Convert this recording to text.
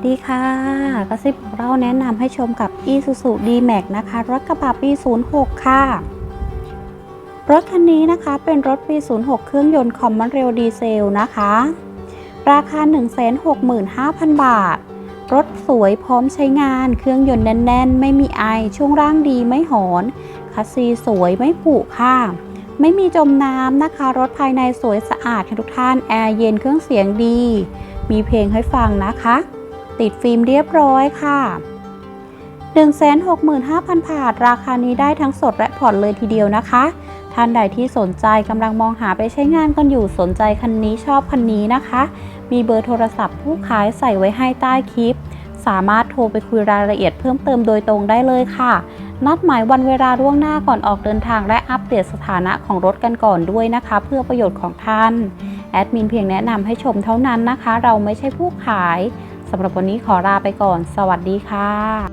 วัสดีค่ะกระซิบของเราแนะนำให้ชมกับ Isuzu D-Max นะคะ รถกระบะปี 06 ค่ะ รถคันนี้นะคะเป็นรถปี 06 เครื่องยนต์คอมมอนเรลดีเซลนะคะ ราคา 165,000 บาท รถสวยพร้อมใช้งาน เครื่องยนต์แน่น ๆ ไม่มีไอ ช่วงร่างดีไม่หอนคัสซีสวยไม่ผุค่ะ ไม่มีจมน้ำนะคะ รถภายในสวยสะอาดค่ะทุกท่าน แอร์เย็นเครื่องเสียงดี มีเพลงให้ฟังนะคะ ติดฟิล์มเรียบร้อยค่ะ165,000บาท ราคานี้ได้ทั้งสดและผ่อนเลยทีเดียวนะคะ ท่านใดที่สนใจกำลังมองหาไปใช้งานกันอยู่สนใจคันนี้ชอบคันนี้นะคะ มีเบอร์โทรศัพท์ผู้ขายใส่ไว้ให้ใต้คลิป สามารถโทรไปคุยรายละเอียดเพิ่มเติมโดยตรงได้เลยค่ะ นัดหมายวันเวลาล่วงหน้าก่อนออกเดินทางและอัปเดตสถานะของรถกันก่อนด้วยนะคะ เพื่อประโยชน์ของท่าน แอดมินเพียงแนะนำให้ชมเท่านั้นนะคะ เราไม่ใช่ผู้ขาย สำหรับวันนี้ขอลาไปก่อน สวัสดีค่ะ